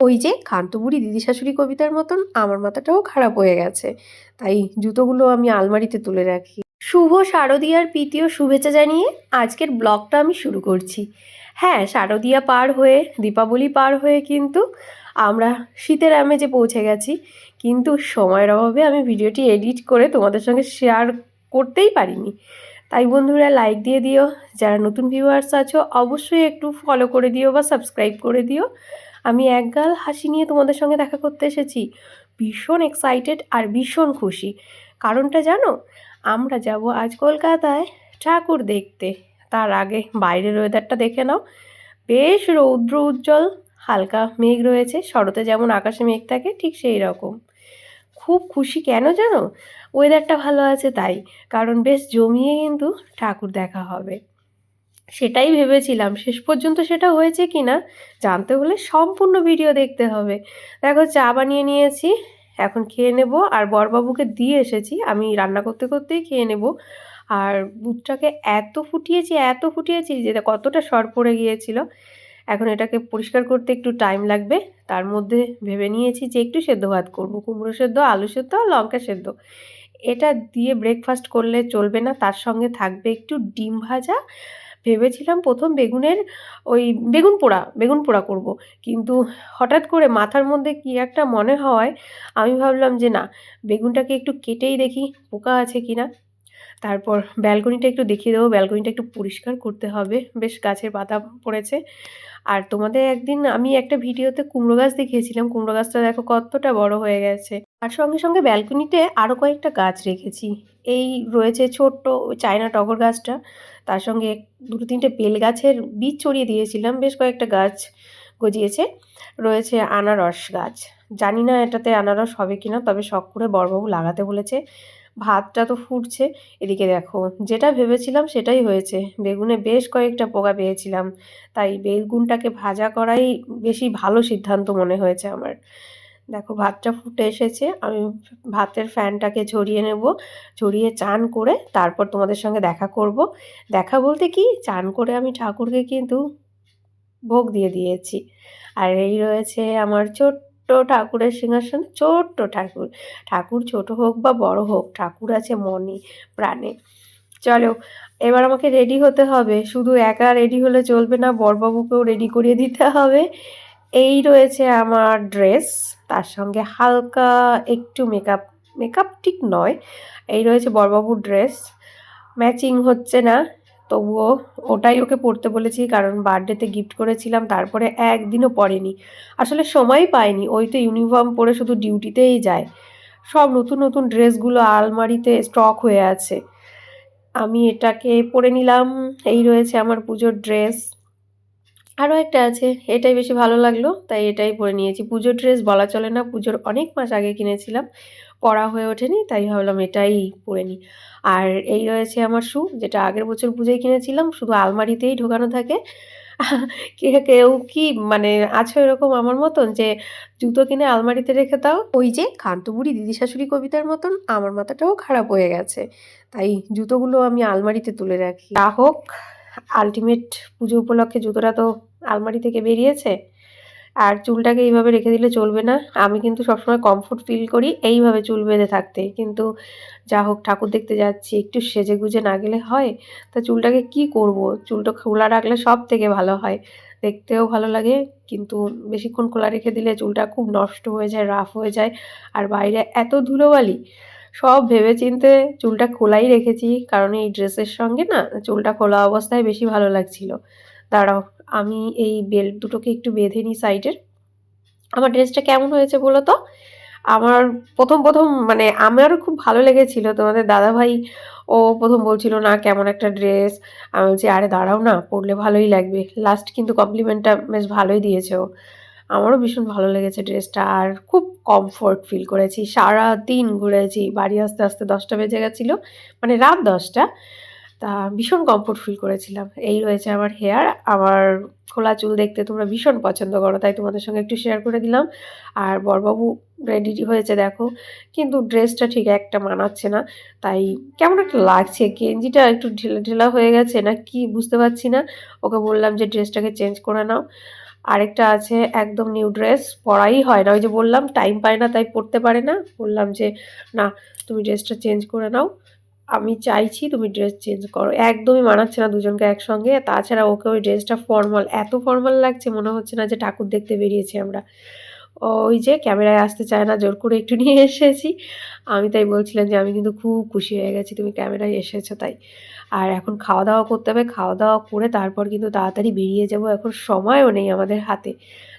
ওই যে কান্তবুড়ি দিদি শাশুড়ি কবিতার মতন আমার মাথাটাও খারাপ হয়ে গেছে। তাই জুতোগুলো আমি আলমারিতে তুলে রাখি। শুভ শারদীয়ার প্রীতীয় শুভেচ্ছা জানিয়ে আজকের ব্লগটা আমি শুরু করছি। হ্যাঁ শারদীয়া পার হয়ে, দীপাবলি পার হয়ে কিন্তু আমরা শীতের আমেজে পৌঁছে গেছি। কিন্তু সময়ের অভাবে আমি ভিডিওটি এডিট করে তোমাদের সঙ্গে শেয়ার করতেই পারিনি। তাই বন্ধুরা লাইক দিয়ে দিও, যারা নতুন ভিউয়ার্স আছো অবশ্যই একটু ফলো করে দিও বা সাবস্ক্রাইব করে দিও। আমি একগাল হাসি নিয়ে তোমাদের সঙ্গে দেখা করতে এসেছি। ভীষণ এক্সাইটেড আর ভীষণ খুশি। কারণটা জানো? আমরা যাব আজ কলকাতায় ঠাকুর দেখতে। তার আগে বাইরের ওয়েদারটা দেখে নাও। বেশ রৌদ্র উজ্জ্বল, হালকা মেঘ রয়েছে, শরতে যেমন আকাশে মেঘ থাকে, ঠিক সেই রকম। খুব খুশি কেন জানো? ওয়েদারটা ভালো আছে তাই, কারণ বেশ জমিয়ে কিন্তু ঠাকুর দেখা হবে। সেটাই ভেবেছিলাম। শেষ পর্যন্ত সেটা হয়েছে কি না জানতে হলে সম্পূর্ণ ভিডিও দেখতে হবে। দেখো, চা বানিয়ে নিয়েছি, এখন খেয়ে নেব। আর বরবাবুকে দিয়ে এসেছি, আমি রান্না করতে করতেই খেয়ে নেব। আর দুধটাকে এত ফুটিয়েছি এত ফুটিয়েছি যে কতটা সর পড়ে গিয়েছিল। এখন এটাকে পরিষ্কার করতে একটু টাইম লাগবে। তার মধ্যে ভেবে নিয়েছি যে একটু সেদ্ধ ভাত করব। কুমড়ো সেদ্ধ, আলু সেদ্ধ আর লঙ্কা সেদ্ধ। এটা দিয়ে ব্রেকফাস্ট করলে চলবে না, তার সঙ্গে থাকবে একটু ডিম ভাজা ভেবেছিলাম প্রথম বেগুনের ওই বেগুন পোড়া বেগুন পোড়া করব। কিন্তু হঠাৎ করে মাথার মধ্যে কি একটা মনে হওয়ায় আমি ভাবলাম যে না, বেগুনটাকে একটু কেটেই দেখি পোকা আছে কি না। তারপর ব্যালকনিটা একটু দেখিয়ে দেবো, ব্যালকনিটা একটু পরিষ্কার করতে হবে। বেশ গাছের পাতা পড়েছে। আর তোমাদের একদিন আমি একটা ভিডিওতে কুমড়ো গাছ দেখিয়েছিলাম। কুমড়ো গাছটা দেখো কতটা বড় হয়ে গেছে। আর সঙ্গে সঙ্গে ব্যালকনিতে আরও কয়েকটা গাছ রেখেছি। এই রয়েছে ছোট্ট চায়না টগর গাছটা। তার সঙ্গে দুটো তিনটে বেল গাছের বীজ ছড়িয়ে দিয়েছিলাম, বেশ কয়েকটা গাছ গজিয়েছে। রয়েছে আনারস গাছ। জানি না এটাতে আনারস হবে কিনা, তবে শখ করে বড়বাবু লাগাতে বলেছে। ভাতটা তো ফুটছে। এদিকে দেখো, যেটা ভেবেছিলাম সেটাই হয়েছে। বেগুনে বেশ কয়েকটা পোকা পেয়েছিলাম। তাই বেগুনটাকে ভাজা করাই বেশি ভালো সিদ্ধান্ত মনে হয়েছে আমার। দেখো ভাতটা ফুটে এসেছে, আমি ভাতের ফ্যানটাকে ঝরিয়ে নেব, ঝরিয়ে চান করে তারপর তোমাদের সঙ্গে দেখা করব। দেখা বলতে কি, চান করে আমি ঠাকুরকে কিন্তু ভোগ দিয়ে দিয়েছি। আর এই রয়েছে আমার ছোট্ট ঠাকুরের সিংহাসন, ছোট্ট ঠাকুর। ঠাকুর ছোট হোক বা বড় হোক, ঠাকুর আছে মনে প্রাণে। চলো, এবার আমাকে রেডি হতে হবে। শুধু একা রেডি হলে চলবে না, বরবাবুকেও রেডি করিয়ে দিতে হবে। এই রয়েছে আমার ড্রেস তার সঙ্গে হালকা একটু মেকআপ মেকআপ ঠিক নয়। এই রয়েছে বরবাবুর ড্রেস ম্যাচিং হচ্ছে না, তবুও ওটাই ওকে পরতে বলেছি কারণ বার্থডেতে গিফট করেছিলাম, তারপরে একদিনও পরেনি। আসলে সময় পায়নি ওই তো ইউনিফর্ম পরে শুধু ডিউটিতেই যায়। সব নতুন নতুন ড্রেসগুলো আলমারিতে স্টক হয়ে আছে। আমি এটাকে পরে নিলাম, এই রয়েছে আমার পুজোর ড্রেস আরও একটা আছে, এটাই বেশি ভালো লাগল, তাই এটাই পরে নিয়েছি। পুজোর ড্রেস বলা চলে না, পুজোর অনেক মাস আগে কিনেছিলাম, পরা হয়ে ওঠেনি, তাই ভাবলাম এটাই পরে নিই। আর এই রয়েছে আমার শু, যেটা আগের বছর পুজোয় কিনেছিলাম, শুধু আলমারিতেই ঢোকানো থাকে। কেউ কি মানে আছো এরকম আমার মতন যে জুতো কিনে আলমারিতে রেখে দাও? ওই যে কান্তবুড়ি দিদি শাশুড়ি কবিতার মতন, আমার মাথাটাও খারাপ হয়ে গেছে। তাই জুতোগুলো আমি আলমারিতে তুলে রাখি। হোক আলটিমেট পুজো উপলক্ষে জুতোটা তো আলমারি থেকে বেরিয়েছে। আর চুলটাকে এইভাবে রেখে দিলে চলবে না। আমি কিন্তু সবসময় কমফোর্ট ফিল করি এইভাবে চুল বেঁধে থাকতে। কিন্তু যা হোক, ঠাকুর দেখতে যাচ্ছি, একটু সেজে গুজে না গেলে হয়। তা চুলটাকে কি করব? চুলটা খোলা রাখলে সব থেকে ভালো হয়। দেখতেও ভালো লাগে, কিন্তু বেশিক্ষণ খোলা রেখে দিলে চুলটা খুব নষ্ট হয়ে যায় রাফ হয়ে যায়। আর বাইরে এত ধুলোবালি সব ভেবে চিনতে চুলটা খোলাই রেখেছি, কারণ এই ড্রেসের সঙ্গে না চুলটা খোলা অবস্থায় বেশি ভালো লাগছিল। দাঁড়াও, আমি এই বেল্ট দুটোকে একটু বেঁধে নিই সাইডের আমার ড্রেসটা কেমন হয়েছে বলো তো? আমার প্রথম প্রথম মানে আমারও খুব ভালো লেগেছিল। তোমাদের দাদাভাই ও প্রথম বলছিল, না, কেমন একটা ড্রেস। আমি বলছি, আরে, দাঁড়াও না, পরলে ভালোই লাগবে। লাস্ট কিন্তু কমপ্লিমেন্টটা বেশ ভালোই দিয়েছে ও। আমারও ভীষণ ভালো লেগেছে ড্রেসটা আর খুব কমফোর্ট ফিল করেছি। সারা দিন ঘুরেছি, বাড়ি আসতে আসতে দশটা বেজে গেছিল মানে রাত দশটা। তা ভীষণ কমফোর্ট ফিল করেছিলাম। এই রয়েছে আমার হেয়ার আমার খোলা চুল দেখতে তোমরা ভীষণ পছন্দ করো, তাই তোমাদের সঙ্গে একটু শেয়ার করে দিলাম। আর বরবাবু রেডি হয়েছে দেখো, কিন্তু ড্রেসটা ঠিক একটা মানাচ্ছে না, তাই কেমন একটা লাগছে, গেঞ্জিটা একটু ঢিলা ঢেলা হয়ে গেছে না কি বুঝতে পারছি না। ওকে বললাম যে ড্রেসটাকে চেঞ্জ করে নাও। আরেকটা আছে একদম নিউ ড্রেস পরাই হয় না। ওই যে বললাম টাইম পায় না, তাই পরতে পারে না। বললাম যে, না, তুমি ড্রেসটা চেঞ্জ করে নাও। আমি চাইছি তুমি ড্রেস চেঞ্জ করো। একদমই মানাচ্ছে না দুজনকে একসঙ্গে। তাছাড়া ওকে ওই ড্রেসটা ফর্মাল এত ফর্মাল লাগছে, মনে হচ্ছে না যে ঠাকুর দেখতে বেরিয়েছি আমরা। ওই যে ক্যামেরায় আসতে চায় না, জোর করে একটু নিয়ে এসেছি। আমি তাই বলছিলাম যে, আমি কিন্তু খুব খুশি হয়ে গেছি, তুমি ক্যামেরায় এসেছ তাই। আর এখন খাওয়া দাওয়া করতে হবে। খাওয়া দাওয়া করে তারপর কিন্তু তাড়াতাড়ি বেরিয়ে যাব। এখন সময়ও নেই আমাদের হাতে।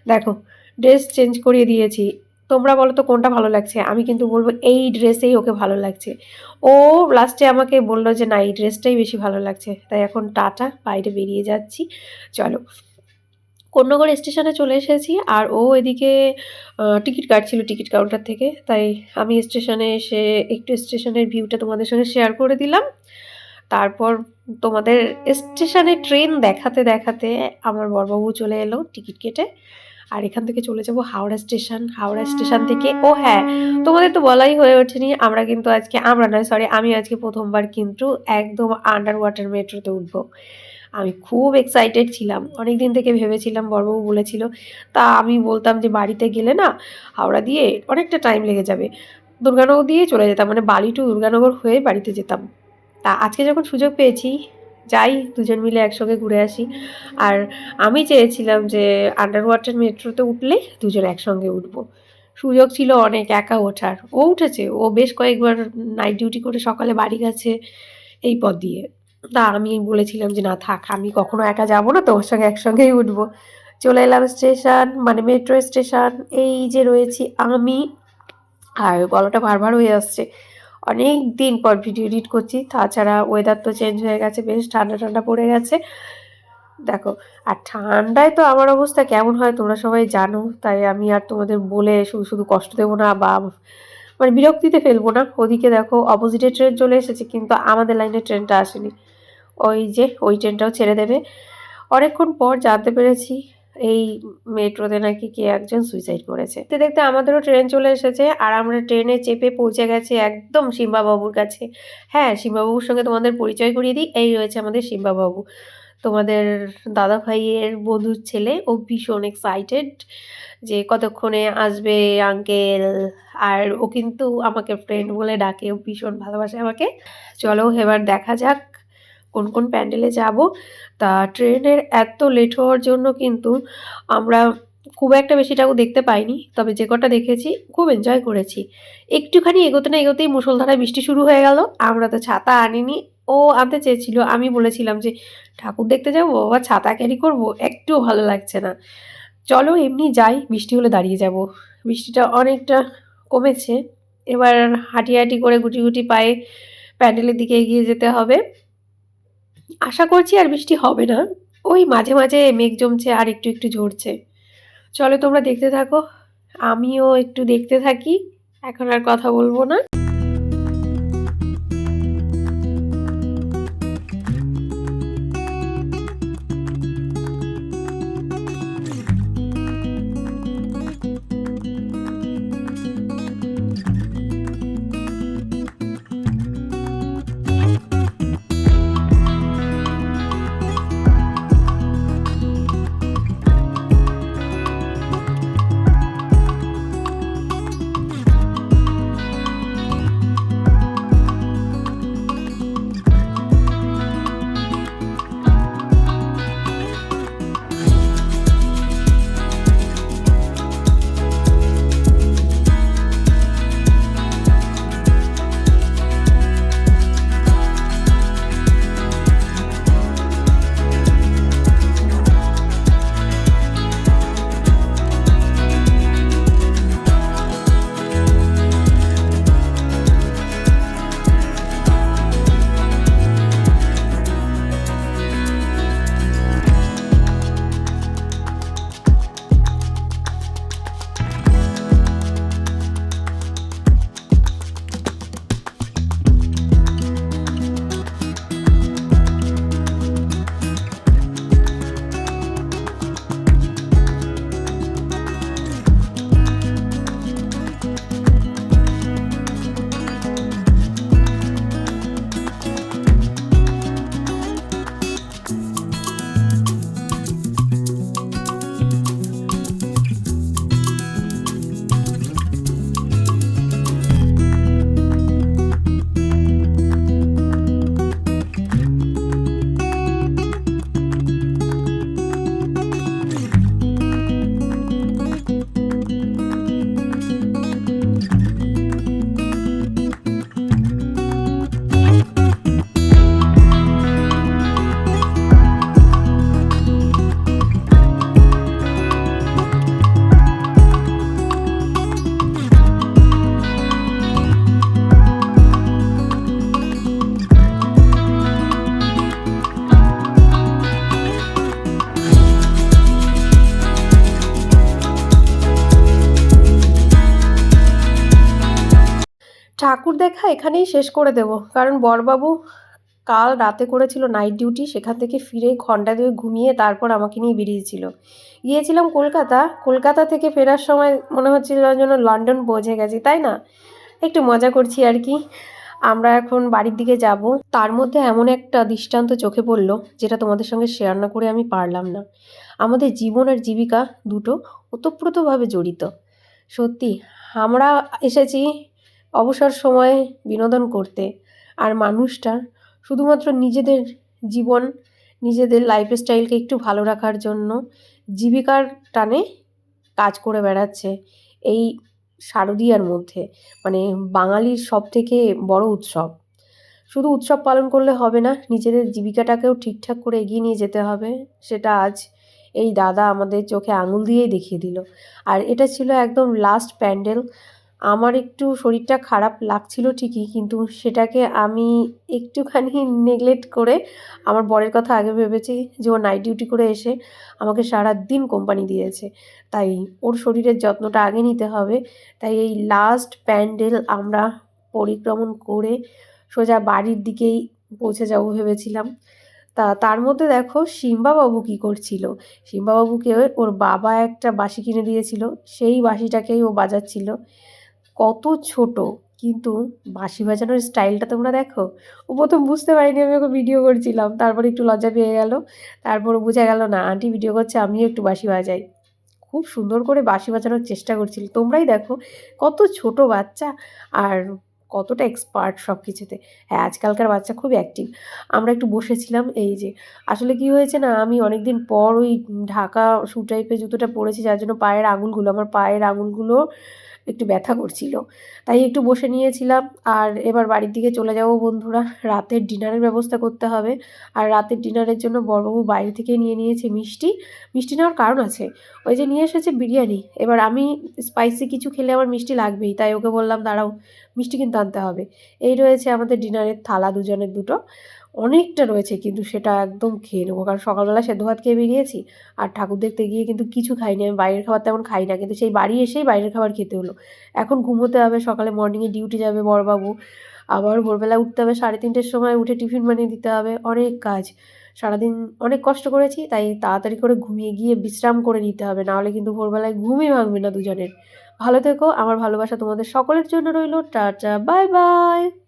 দেখো ড্রেস চেঞ্জ করিয়ে দিয়েছি। তোমরা বলো তো কোনটা ভালো লাগছে? আমি কিন্তু বলব এই ড্রেসেই ওকে ভালো লাগছে। ও লাস্টে আমাকে বলল যে, না, এই ড্রেসটাই বেশি ভালো লাগছে। তাই এখন টাটা, বাইরে বেরিয়ে যাচ্ছি। চলো। কন্যগড় স্টেশনে চলে এসেছি আর ও এদিকে টিকিট কাটছিল টিকিট কাউন্টার থেকে। তাই আমি স্টেশনে এসে একটু স্টেশনের ভিউটা তোমাদের সঙ্গে শেয়ার করে দিলাম। তারপর তোমাদের স্টেশনে ট্রেন দেখাতে দেখাতে আমার বড়বাবু চলে এলো টিকিট কেটে। আর এখান থেকে চলে যাব হাওড়া স্টেশন। হাওড়া স্টেশন থেকে, ও হ্যাঁ তোমাদের তো বলাই হয়ে ওঠেনি, আমরা কিন্তু আজকে, আমরা নয় সরি আমি আজকে প্রথমবার কিন্তু একদম আন্ডার ওয়াটার মেট্রোতে উঠবো। আমি খুব এক্সাইটেড ছিলাম অনেক দিন থেকে ভেবেছিলাম বড়বাবু বলেছিল, তা আমি বলতাম যে বাড়িতে গেলে না হাওড়া দিয়ে অনেকটা টাইম লেগে যাবে। দুর্গানগর দিয়ে চলে যেতাম মানে বালি টু দুর্গানগর হয়ে বাড়িতে যেতাম। তা আজকে যখন সুযোগ পেয়েছি, যাই দুজন মিলে একসঙ্গে ঘুরে আসি। আর আমি চেয়েছিলাম যে আন্ডার ওয়াটার মেট্রোতে উঠলে দুজন একসঙ্গে উঠবো। সুযোগ ছিল অনেক, একা ওঠার। ও উঠেছে, ও বেশ কয়েকবার নাইট ডিউটি করে সকালে বাড়ি গেছে এই পথ দিয়ে। তা আমি বলেছিলাম যে, না থাক, আমি কখনো একা যাব না, তোমার সঙ্গে একসঙ্গেই উঠবো। চলে এলাম স্টেশন মানে মেট্রো স্টেশন এই যে রয়েছি আমি। আর গলাটা বারবার হয়ে আসছে। অনেক দিন পর ভিডিও এডিট করছি। তাছাড়া ওয়েদার তো চেঞ্জ হয়ে গেছে, বেশ ঠান্ডা ঠান্ডা পড়ে গেছে। দেখো, আর ঠান্ডায় তো আমার অবস্থা কেমন হয় তোমরা সবাই জানো, তাই আমি আর তোমাদের বলে শুধু শুধু কষ্ট দেবো না বা মানে বিরক্তিতে ফেলব না। ওদিকে দেখো অপোজিটে ট্রেন চলে এসেছে, কিন্তু আমাদের লাইনে ট্রেনটা আসেনি। ওই যে, ওই ট্রেনটাও ছেড়ে দেবে। অনেকক্ষণ পর জানতে পেরেছি এই মেট্রোতে নাকি কে একজন সুইসাইড করেছে। তো দেখতে আমাদেরও ট্রেন চলে এসেছে আর আমরা ট্রেনে চেপে পৌঁছে গেছি একদম সিম্বাবাবুর কাছে। হ্যাঁ সিম্বাবাবুর সঙ্গে তোমাদের পরিচয় করিয়ে দিই। এই রয়েছে আমাদের সিম্বাবাবু। তোমাদের দাদা ভাইয়ের বন্ধুর ছেলে। ও ভীষণ এক্সাইটেড যে কতক্ষণে আসবে আঙ্কেল আর ও কিন্তু আমাকে ফ্রেন্ড বলে ডাকে। ও ভীষণ ভালোবাসে আমাকে। চলো এবার দেখা যাক কোন কোন প্যান্ডেলে যাব, তা ট্রেনের এত লেট হওয়ার জন্য কিন্তু আমরা খুব একটা বেশি ঠাকুর দেখতে পাইনি, তবে যে কটা দেখেছি খুব এনজয় করেছি। একটুখানি এগোতে না এগোতেই মুসলধারায় বৃষ্টি শুরু হয়ে গেল, আমরা তো ছাতা আনিনি, ও আনতে চেয়েছিল, আমি বলেছিলাম যে, ঠাকুর দেখতে যাব বা ছাতা ক্যারি করব? একটুও ভালো লাগছে না। চলো এমনি যাই, বৃষ্টি হলে দাঁড়িয়ে যাব। বৃষ্টিটা অনেকটা কমেছে, এবার হাঁটি হাঁটি করে গুটি গুটি পায়ে প্যান্ডেলের দিকে এগিয়ে যেতে হবে। আশা করছি আর বৃষ্টি হবে না। ওই মাঝে মাঝে মেঘ জমছে আর একটু একটু ঝরছে। চলো তোমরা দেখতে থাকো। আমিও একটু দেখতে থাকি। এখন আর কথা বলব না। ঠাকুর দেখা এখানেই শেষ করে দেব। কারণ বরবাবু কাল রাতে করেছিল নাইট ডিউটি সেখান থেকে ফিরে ঘণ্টা দুয়ে ঘুমিয়ে তারপর আমাকে নিয়ে বেরিয়েছিল। গিয়েছিলাম কলকাতা কলকাতা থেকে ফেরার সময় মনে হচ্ছিল যেন লন্ডন পৌঁছে গেছি, তাই না? একটু মজা করছি আর কি। আমরা এখন বাড়ির দিকে যাব। তার মধ্যে এমন একটা দৃষ্টান্ত চোখে পড়ল, যেটা তোমাদের সঙ্গে শেয়ার না করে আমি পারলাম না। আমাদের জীবন আর জীবিকা দুটো ওতপ্রোতভাবে জড়িত। সত্যি, আমরা এসেছি অবসর সময়ে বিনোদন করতে। আর মানুষটা শুধুমাত্র নিজেদের জীবন, নিজেদের লাইফস্টাইলকে একটু ভালো রাখার জন্য জীবিকার টানে কাজ করে বেড়াচ্ছে এই শারদীয়ার মধ্যে। মানে বাঙালির সব থেকে বড় উৎসব। শুধু উৎসব পালন করলে হবে না, নিজেদের জীবিকাটাকেও ঠিকঠাক করে এগিয়ে নিয়ে যেতে হবে, সেটা আজ এই দাদা আমাদের চোখে আঙুল দিয়েই দেখিয়ে দিল। আর এটা ছিল একদম লাস্ট প্যান্ডেল আমার একটু শরীরটা খারাপ লাগছিল ঠিকই, কিন্তু সেটাকে আমি একটুখানি নেগলেক্ট করে আমার বরের কথা আগে ভেবেছি যে ও নাইট ডিউটি করে এসে আমাকে সারা দিন কোম্পানি দিয়েছে। তাই ওর শরীরের যত্নটা আগে নিতে হবে। তাই এই লাস্ট প্যান্ডেল আমরা পরিক্রমণ করে সোজা বাড়ির দিকেই পৌঁছে যাব ভেবেছিলাম। তা তার মধ্যে দেখো সিম্বাবাবু কী করছিল? সিম্বাবাবুকে ওর বাবা একটা বাঁশি কিনে দিয়েছিল। সেই বাঁশিটাকেই ও বাজাচ্ছিল। কত ছোট, কিন্তু বাঁশি বাজানোর স্টাইলটা তোমরা দেখো। ও প্রথম বুঝতে পারিনি আমি ওকে ভিডিও করছিলাম, তারপর একটু লজ্জা পেয়ে গেল। তারপর বোঝা গেল, না আন্টি ভিডিও করছে, আমিও একটু বাঁশি বাজাই। খুব সুন্দর করে বাঁশি বাজানোর চেষ্টা করছিল। তোমরাই দেখো, কত ছোট বাচ্চা আর কতটা এক্সপার্ট সব কিছুতে হ্যাঁ আজকালকার বাচ্চা খুব অ্যাক্টিভ আমরা একটু বসেছিলাম, এই যে, আসলে কি হয়েছে না, আমি অনেক দিন পর ওই ঢাকা শু টাইপের জুতোটা পরেছি, যার জন্য পায়ের আঙুলগুলো, আমার পায়ের আঙুলগুলো একটু ব্যথা করছিল। তাই একটু বসে নিয়েছিলাম আর এবার বাড়ির দিকে চলে যাব বন্ধুরা। রাতের ডিনারের ব্যবস্থা করতে হবে। আর রাতের ডিনারের জন্য বড়বাবু বাইরে থেকে নিয়ে নিয়েছে মিষ্টি। মিষ্টি নেওয়ার কারণ আছে। ওই যে নিয়ে এসেছে বিরিয়ানি। এবার আমি স্পাইসি কিছু খেলে আমার মিষ্টি লাগবেই। তাই ওকে বললাম, দাঁড়াও, মিষ্টি কিন্তু আনতে হবে। এই রয়েছে আমাদের ডিনারের থালা দুজনের দুটো। অনেকটা রয়েছে কিন্তু সেটা একদম খেয়ে নেব। কারণ সকালবেলা সেদ্ধ ভাত খেয়ে বেরিয়েছি আর ঠাকুর দেখতে গিয়ে কিন্তু কিছু খাইনি। আমি বাইরের খাবার তেমন খাই না কিন্তু সেই বাড়ি এসেই বাইরের খাবার খেতে হলো। এখন ঘুমোতে হবে, সকালে মর্নিংয়ে ডিউটি যাবে বড়বাবু। আবার ভোরবেলা উঠতে হবে, সাড়ে তিনটের সময় উঠে টিফিন বানিয়ে দিতে হবে। অনেক কাজ। সারাদিন অনেক কষ্ট করেছি, তাই তাড়াতাড়ি করে ঘুমিয়ে গিয়ে বিশ্রাম করে নিতে হবে। নাহলে কিন্তু ভোরবেলায় ঘুমই ভাঙবে না দুজনের। ভালো থেকো, আমার ভালোবাসা তোমাদের সকলের জন্য রইল। Tata bye bye